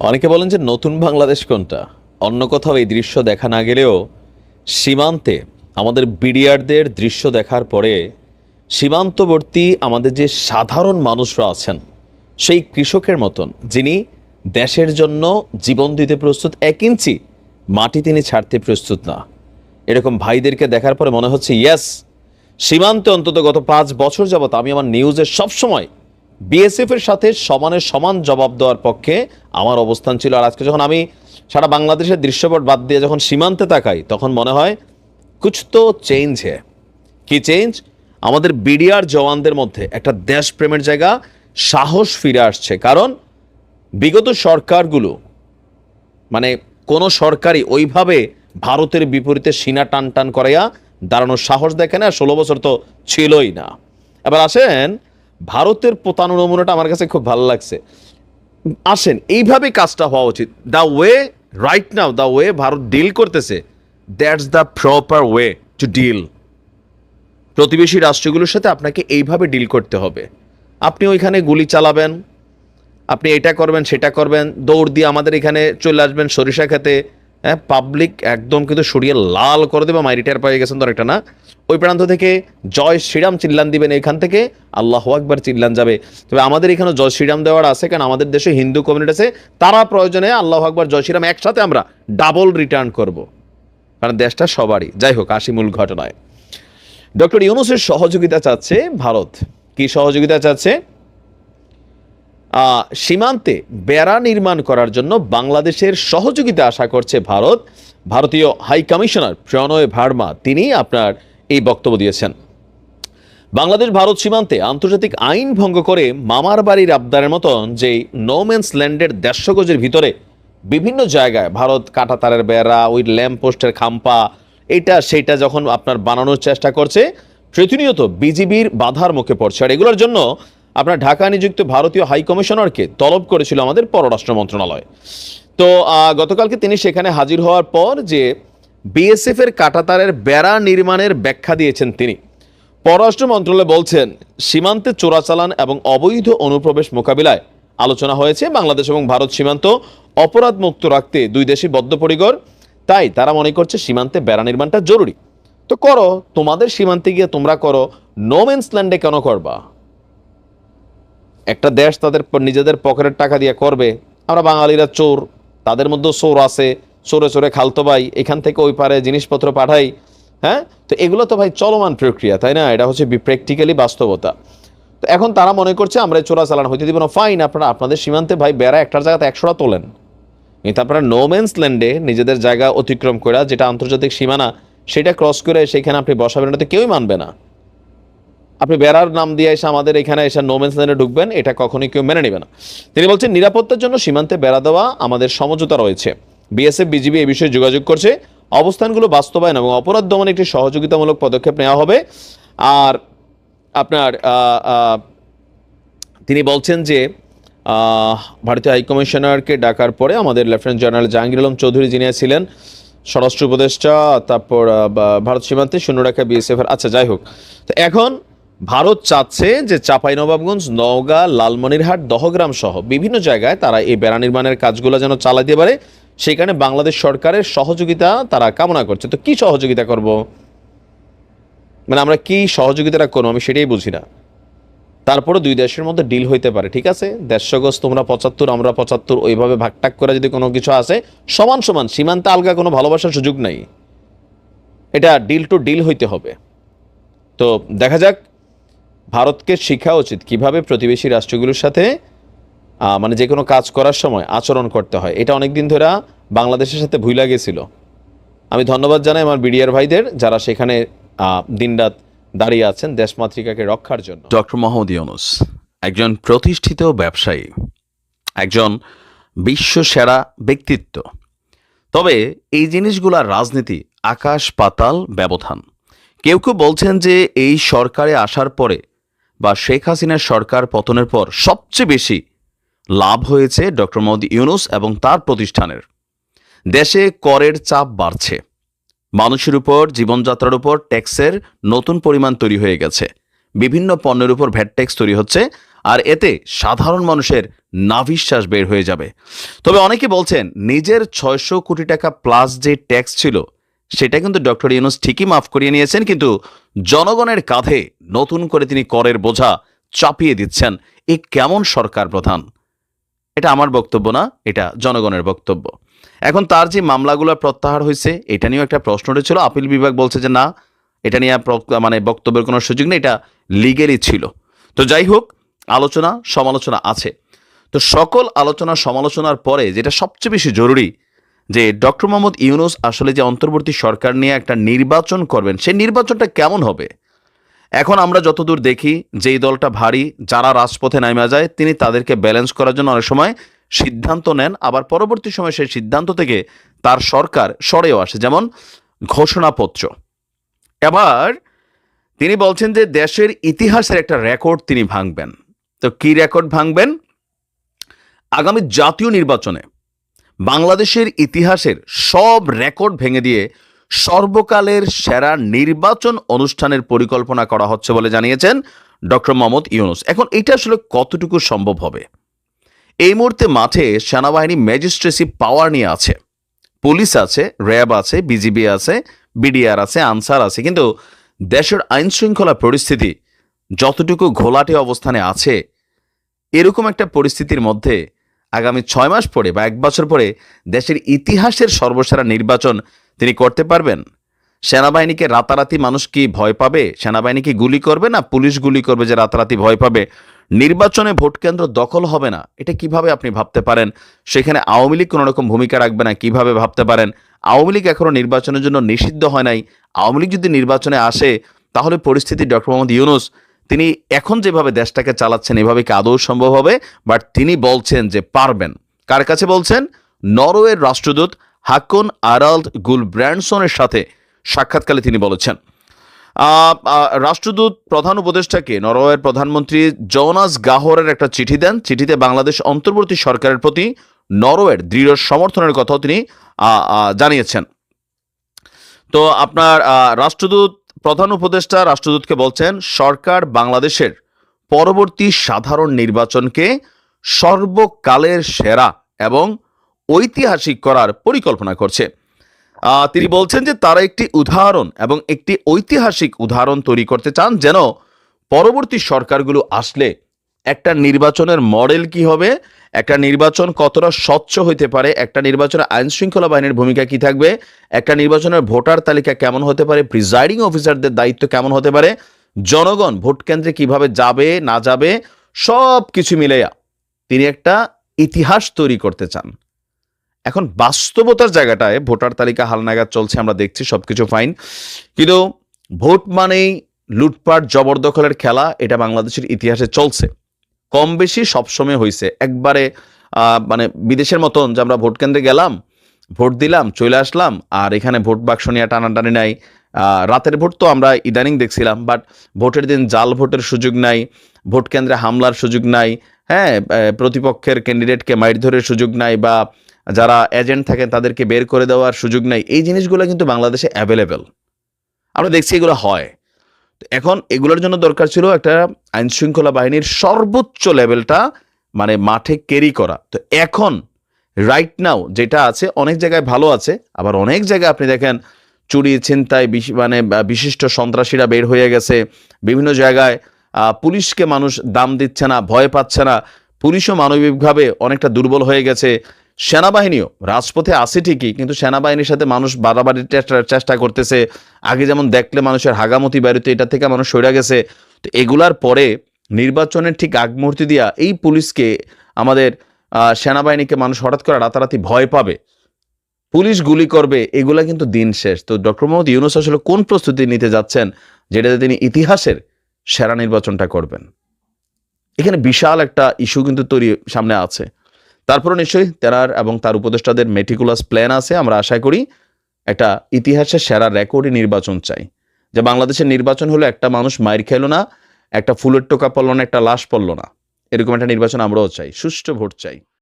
অনেকে বলেন যে নতুন বাংলাদেশ কোনটা? অন্য কোথাও এই দৃশ্য দেখা না গেলেও সীমান্তে আমাদের বিডিআরদের দৃশ্য দেখার পরে সীমান্তবর্তী আমাদের যে সাধারণ মানুষরা আছেন, সেই কৃষকের মতন, যিনি দেশের জন্য জীবন দিতে প্রস্তুত, এক ইঞ্চি মাটি তিনি ছাড়তে প্রস্তুত না। এরকম ভাইদেরকে দেখার পরে মনে হচ্ছে, ইয়েস, সীমান্তে অন্তত গত পাঁচ বছর যাবত আমি আমার নিউজে সবসময় বিএসএফ এর সাথে সমানে সমান জবাব দেওয়ার পক্ষে আমার অবস্থান ছিল। আর আজকে যখন আমি সারা বাংলাদেশের দৃশ্যপট বাদ দিয়ে যখন সীমান্তে তাকাই, তখন মনে হয়, কুছ তো চেঞ্জ হে কি চেঞ্জ আমাদের বিডিআর জওয়ানদের মধ্যে একটা দেশপ্রেমের জায়গা, সাহস ফিরে আসছে। কারণ বিগত সরকারগুলো মানে কোনো সরকারই ওইভাবে ভারতের বিপরীতে সিনা টান টান করাইয়া দাঁড়ানোর সাহস দেখে না। ষোলো বছর তো ছিলই না। এবার আসেন ভারতের পোতানো নমুনাটা আমার কাছে খুব ভালো লাগছে। আসেন, এইভাবে কাজটা হওয়া উচিত। The way right now the way Bharat deal করতেছে that's the proper way to deal প্রতিবেশী রাষ্ট্রগুলোর সাথে আপনাকে এইভাবে ডিল করতে হবে। আপনি ওইখানে গুলি চালাবেন, আপনি এটা করবেন, সেটা করবেন, দৌড় দিয়ে আমাদের এখানে চলে আসবেন সরিষা খেতে। হ্যাঁ পাবলিক একদম কিন্তু সরিয়ে লাল করে দেবে মাই রিটায়ার পেয়ে গেছেন তো একটা না। ওই প্রান্ত থেকে জয় শ্রীরাম চিল্লান দিবেন এখান থেকে, আল্লাহ আকবার চিল্লান যাবে। তবে আমাদের এখানে জয় শ্রীরাম দেওয়ার আছে, কারণ আমাদের দেশে হিন্দু কমিউনিটি আছে, তারা প্রয়োজনে আল্লাহ আকবার, জয় শ্রীরাম একসাথে আমরা ডাবল রিটার্ন করব। কারণ দেশটা সবারই। যাই হোক, আসি মূল ঘটনায়। ডক্টর ইউনুসের সহযোগিতা চাচ্ছে ভারত। কি সহযোগিতা চাচ্ছে? সীমান্তে বেড়া নির্মাণ করার জন্য বাংলাদেশের সহযোগিতা আশা করছে ভারত। ভারতীয় হাই কমিশনার প্রণয় ভার্মা, তিনি আপনার এই বক্তব্য দিয়েছেন। বাংলাদেশ ভারত সীমান্তে আন্তর্জাতিক আইন ভঙ্গ করে মামার বাড়ির আবদারের মতন যে নোম্যান্স ল্যান্ডের দেড়শো গজের ভিতরে বিভিন্ন জায়গায় ভারত কাঁটাতারের বেড়া, ওই ল্যাম্প পোস্টের খাম্পা, এটা সেটা যখন আপনার বানানোর চেষ্টা করছে, প্রতিনিয়ত বিজিবির বাধার মুখে পড়ছে। আর এগুলোর জন্য আপনার ঢাকা নিযুক্ত ভারতীয় হাই কমিশনারকে তলব করেছিল আমাদের পররাষ্ট্র মন্ত্রণালয়। তো গতকালকে তিনি সেখানে হাজির হওয়ার পর যে বিএসএফ এর কাটাতারের বেড়া নির্মাণের ব্যাখ্যা দিয়েছেন তিনি। পররাষ্ট্র মন্ত্রণালয় বলছেন, সীমান্তে চোরাচালান এবং অবৈধ অনুপ্রবেশ মোকাবিলায় আলোচনা হয়েছে। বাংলাদেশ এবং ভারত সীমান্ত অপরাধ মুক্ত রাখতে দুই দেশই বদ্ধপরিকর। তাই তারা মনে করছে সীমান্তে বেড়া নির্মাণটা জরুরি। তো করো, তোমাদের সীমান্তে গিয়ে তোমরা করো নোমেন্স ল্যান্ডে কেন করবা? একটা দেশ তাদের নিজেদের পকেটের টাকা দিয়ে করবে। আমরা বাঙালিরা চোর, তাদের মধ্যেও চোর আছে। চোরে চোরে খালতো ভাই, এখান থেকে ওই পারে জিনিসপত্র পাঠাই হ্যাঁ? তো এগুলো তো ভাই চলমান প্রক্রিয়া, তাই না? এটা হচ্ছে প্র্যাকটিক্যালি বাস্তবতা। তো এখন তারা মনে করছে, আমরা চোরা চালান হইতে দিব না। ফাইন আপনারা, আপনাদের সীমান্তে ভাই বেড়া একটার জায়গাতে একশোটা তোলেন। কিন্তু আপনারা নোম্যান্স ল্যান্ডে নিজেদের জায়গা অতিক্রম করে, যেটা আন্তর্জাতিক সীমানা, সেটা ক্রস করে সেখানে আপনি বসাবেন, এটা তো কেউই মানবে না। আপনি বেড়ার নাম দিয়ে এসে আমাদের এখানে এসে নোমেন্স ল্যান্ডে ঢুকবেন, এটা কখনোই কেউ মেনে নেবে না। তিনি বলছেন, নিরাপত্তার জন্য সীমান্তে বেড়া দেওয়া আমাদের সমঝোতা রয়েছে। বিএসএফ, বিজিবি এই বিষয়ে যোগাযোগ করছে। অবস্থানগুলো বাস্তবায়ন এবং অপরাধ দমনে একটি সহযোগিতামূলক পদক্ষেপ নেওয়া হবে। আর আপনার তিনি বলছেন যে ভারতীয় হাইকমিশনারকে ডাকার পরে আমাদের লেফটেন্যান্ট জেনারেল জাহাঙ্গীর আলম চৌধুরী যিনি ছিলেন, স্বরাষ্ট্র উপদেষ্টা, তারপর ভারত সীমান্তে শূন্যরেখা বিএসএফ এর আচ্ছা যাই হোক। তো এখন ভারত চাচ্ছে যে চাঁপাইনবাবগঞ্জ, নওগাঁ, লালমনিরহাট দহগ্রাম সহ বিভিন্ন জায়গায় তারা এই বেড়া নির্মাণের কাজগুলো যেন চালাতে পারে। সেখানে বাংলাদেশ সরকারের সহযোগিতা তারা কামনা করছে। তো কি সহযোগিতা করব? মানে আমরা কি সহযোগিতাটা করব আমি সেটাই বুঝি না। তারপরে দুই দেশের মধ্যে ডিল হইতে পারে, ঠিক আছে? দেড়শো গজ তোমরা পঁচাত্তর, আমরা পঁচাত্তর, ওইভাবে ভাগটাক করে যদি কোনো কিছু আসে, সমান সমান, সীমান্তে আলগা কোনো ভালোবাসার সুযোগ নাই। এটা ডিল টু ডিল হইতে হবে। তো দেখা যাক, ভারতকে শেখা উচিত কীভাবে প্রতিবেশী রাষ্ট্রগুলোর সাথে মানে যে কোনো কাজ করার সময় আচরণ করতে হয়। এটা অনেক দিন ধরে বাংলাদেশের সাথে ভুলা গেছিল। আমি ধন্যবাদ জানাই আমার বিডিআর ভাইদের যারা সেখানে দিনরাত দাঁড়িয়ে আছেন দেশমাতৃকাকে রক্ষার জন্য। ডক্টর মোহাম্মদ ইউনুস, একজন প্রতিষ্ঠিত ব্যবসায়ী, একজন বিশ্ব সেরা ব্যক্তিত্ব। তবে এই জিনিসগুলার রাজনীতি আকাশ পাতাল ব্যবধান। কেউ কেউ বলছেন যে এই সরকারে আসার পরে বা শেখ হাসিনার সরকার পতনের পর সবচেয়ে বেশি লাভ হয়েছে ডক্টর মোহাম্মদ ইউনুস এবং তার প্রতিষ্ঠানের। দেশে করের চাপ বাড়ছে। মানুষের উপর, জীবনযাত্রার উপর ট্যাক্সের নতুন পরিমাণ তৈরি হয়ে গেছে। বিভিন্ন পণ্যের উপর ভ্যাট ট্যাক্স তৈরি হচ্ছে আর এতে সাধারণ মানুষের নাভিশ্বাস বের হয়ে যাবে। তবে অনেকে বলছেন, নিজের ছয়শো কোটি টাকা প্লাস যে ট্যাক্স ছিল, সেটা কিন্তু ডক্টর ইউনুস ঠিকই মাফ করিয়ে নিয়েছেন, কিন্তু জনগণের কাঁধে নতুন করে তিনি করের বোঝা চাপিয়ে দিচ্ছেন। এ কেমন সরকার প্রধান? এটা আমার বক্তব্য না, এটা জনগণের বক্তব্য। এখন তার যে মামলাগুলো প্রত্যাহার হয়েছে, এটা নিয়েও একটা প্রশ্ন উঠেছিল। আপিল বিভাগ বলছে যে, না, এটা নিয়ে মানে বক্তব্যের কোনো সুযোগ নেই, এটা লিগেলি ছিল। তো যাই হোক, আলোচনা, সমালোচনা আছে। তো সকল আলোচনা, সমালোচনার পরে যেটা সবচেয়ে বেশি জরুরি, যে ডক্টর মোহাম্মদ ইউনুস আসলে যে অন্তর্বর্তী সরকার নিয়ে একটা নির্বাচন করবেন, সেই নির্বাচনটা কেমন হবে? এখন আমরা যতদূর দেখি, যেই দলটা ভারী, যারা রাজপথে নামা যায়, তিনি তাদেরকে ব্যালেন্স করার জন্য অনেক সময় সিদ্ধান্ত নেন, আবার পরবর্তী সময় সেই সিদ্ধান্ত থেকে তার সরকার সরেও আসে। যেমন ঘোষণাপত্র। এবার তিনি বলছেন যে দেশের ইতিহাসের একটা রেকর্ড তিনি ভাঙবেন। তো কি রেকর্ড ভাঙবেন? আগামী জাতীয় নির্বাচনে বাংলাদেশের ইতিহাসের সব রেকর্ড ভেঙে দিয়ে সর্বকালের সেরা নির্বাচন অনুষ্ঠানের পরিকল্পনা করা হচ্ছে বলে জানিয়েছেন ডক্টর মোহাম্মদ ইউনুস। এখন এটা আসলে কতটুকু সম্ভব হবে? এই মুহূর্তে মাঠে সেনাবাহিনী ম্যাজিস্ট্রেসি পাওয়ার নিয়ে আছে। পুলিশ আছে, র্যাব আছে, বিজিবি আছে, বিডিআর আছে, আনসার আছে, কিন্তু দেশের আইন শৃঙ্খলা পরিস্থিতি যতটুকু ঘোলাটে অবস্থানে আছে, এরকম একটা পরিস্থিতির মধ্যে আগামী ছয় মাস পরে বা এক বছর পরে দেশের ইতিহাসের সর্বসেরা নির্বাচন তিনি করতে পারবেন। সেনাবাহিনীকে রাতারাতি মানুষ কি ভয় পাবে? সেনাবাহিনী কি গুলি করবে না পুলিশ গুলি করবে যে রাতারাতি ভয় পাবে? নির্বাচনে ভোট কেন্দ্র দখল হবে না, এটা কীভাবে আপনি ভাবতে পারেন? সেখানে আওয়ামী লীগ কোনো রকম ভূমিকা রাখবে না, কীভাবে ভাবতে পারেন? আওয়ামী লীগ এখনও নির্বাচনের জন্য নিষিদ্ধ হয় নাই। আওয়ামী লীগ যদি নির্বাচনে আসে, তাহলে পরিস্থিতি ডক্টর মোহাম্মদ ইউনুস, তিনি এখন যেভাবে দেশটাকে চালাচ্ছেন, এভাবে কি আদৌ সম্ভব হবে? বাট তিনি বলছেন যে পারবেন। কার কাছে বলছেন? নরওয়ের রাষ্ট্রদূত হাকুন আরাল্ড গুল ব্র্যান্ডসনের সাথে সাক্ষাৎকালে তিনি বলেছেন। রাষ্ট্রদূত প্রধান উপদেষ্টাকে নরওয়ের প্রধানমন্ত্রী জোনাস গাহরের একটা চিঠি দেন। চিঠিতে বাংলাদেশ অন্তর্বর্তী সরকারের প্রতি নরওয়ের দৃঢ় সমর্থনের কথাও তিনি জানিয়েছেন। তো আপনার রাষ্ট্রদূত, প্রধান উপদেষ্টা রাষ্ট্রদূতকে বলছেন, সরকার বাংলাদেশের পরবর্তী সাধারণ নির্বাচনকে সর্বকালের সেরা এবং ঐতিহাসিক করার পরিকল্পনা করছে। তিনি বলছেন যে তারা একটি উদাহরণ এবং একটি ঐতিহাসিক উদাহরণ তৈরি করতে চান যেন পরবর্তী সরকারগুলো আসলে একটা নির্বাচনের মডেল কি হবে, একটা নির্বাচন কতটা স্বচ্ছ হইতে পারে, একটা নির্বাচনে আইন শৃঙ্খলা বাহিনীর ভূমিকা কি থাকবে, একটা নির্বাচনের ভোটার তালিকা কেমন হতে পারে, প্রিজাইডিং অফিসারদের দায়িত্ব কেমন হতে পারে, জনগণ ভোট কেন্দ্রে কীভাবে যাবে, না যাবে সব কিছু মিলেয়া তিনি একটা ইতিহাস তৈরি করতে চান। এখন বাস্তবতার জায়গাটায় ভোটার তালিকা হালনাগাদ চলছে, আমরা দেখছি, সবকিছু ফাইন কিন্তু ভোট মানেই লুটপাট, জবরদখলের খেলা, এটা বাংলাদেশের ইতিহাসে চলছে। কম বেশি সবসময় হয়েছে একবারে মানে বিদেশের মতন যে আমরা ভোট কেন্দ্রে গেলাম, ভোট দিলাম, চলে আসলাম, আর এখানে ভোট বাক্স নিয়ে টানাটানি নাই। রাতের ভোট তো আমরা ইদানিং দেখছিলাম বাট ভোটের দিন জাল ভোটের সুযোগ নাই, ভোট কেন্দ্রে হামলার সুযোগ নাই হ্যাঁ প্রতিপক্ষের ক্যান্ডিডেটকে মাইর ধরের সুযোগ নাই, বা যারা এজেন্ট থাকেন তাদেরকে বের করে দেওয়ার সুযোগ নাই। এই জিনিসগুলো কিন্তু বাংলাদেশে অ্যাভেলেবেল আমরা দেখছি এগুলো হয়। তো এখন এগুলোর জন্য দরকার ছিল একটা আইন শৃঙ্খলা বাহিনীর সর্বোচ্চ লেভেলটা মানে মাঠে ক্যারি করা। তো এখন রাইট নাও যেটা আছে, অনেক জায়গায় ভালো আছে, আবার অনেক জায়গায় আপনি দেখেন চুরি, ছিনতাই মানে বিশিষ্ট সন্ত্রাসীরা বের হয়ে গেছে। বিভিন্ন জায়গায় পুলিশকে মানুষ দাম দিচ্ছে না, ভয় পাচ্ছে না। পুলিশও মানবিকভাবে অনেকটা দুর্বল হয়ে গেছে। সেনাবাহিনীও, রাজপথে আছে ঠিকই, কিন্তু সেনাবাহিনীর সাথে মানুষ বাড়াবাড়ির চেষ্টা চেষ্টা করতেছে। আগে যেমন দেখলে মানুষের হাগামতি বাড়িতে এটা থেকে মানুষ সরে গেছে। তো এগুলার পরে নির্বাচনের ঠিক আগ মুহূর্তে দিয়া এই পুলিশকে, আমাদের সেনাবাহিনীকে মানুষ হঠাৎ করে রাতারাতি ভয় পাবে। পুলিশ গুলি করবে, এগুলা কিন্তু দিন শেষ। তো ডক্টর মোহাম্মদ ইউনুস আসলে কোন প্রস্তুতি নিতে যাচ্ছেন, যেটাতে তিনি ইতিহাসের সেরা নির্বাচনটা করবেন? এখানে বিশাল একটা ইস্যু কিন্তু তৈরি সামনে আছে। তারপরে নিশ্চয়ই তেনার এবং তার উপদেষ্টাদের মেটিকুলাস প্ল্যান আছে। আমরা আশা করি একটা ইতিহাসের সেরা রেকর্ডই নির্বাচন চাই। যে বাংলাদেশের নির্বাচন হলো একটা মানুষ মায়ের খেলো না, একটা ফুলের টোকা পড়ল না, একটা লাশ পড়ল না। এরকম একটা নির্বাচন আমরাও চাই। সুষ্ঠু ভোট চাই।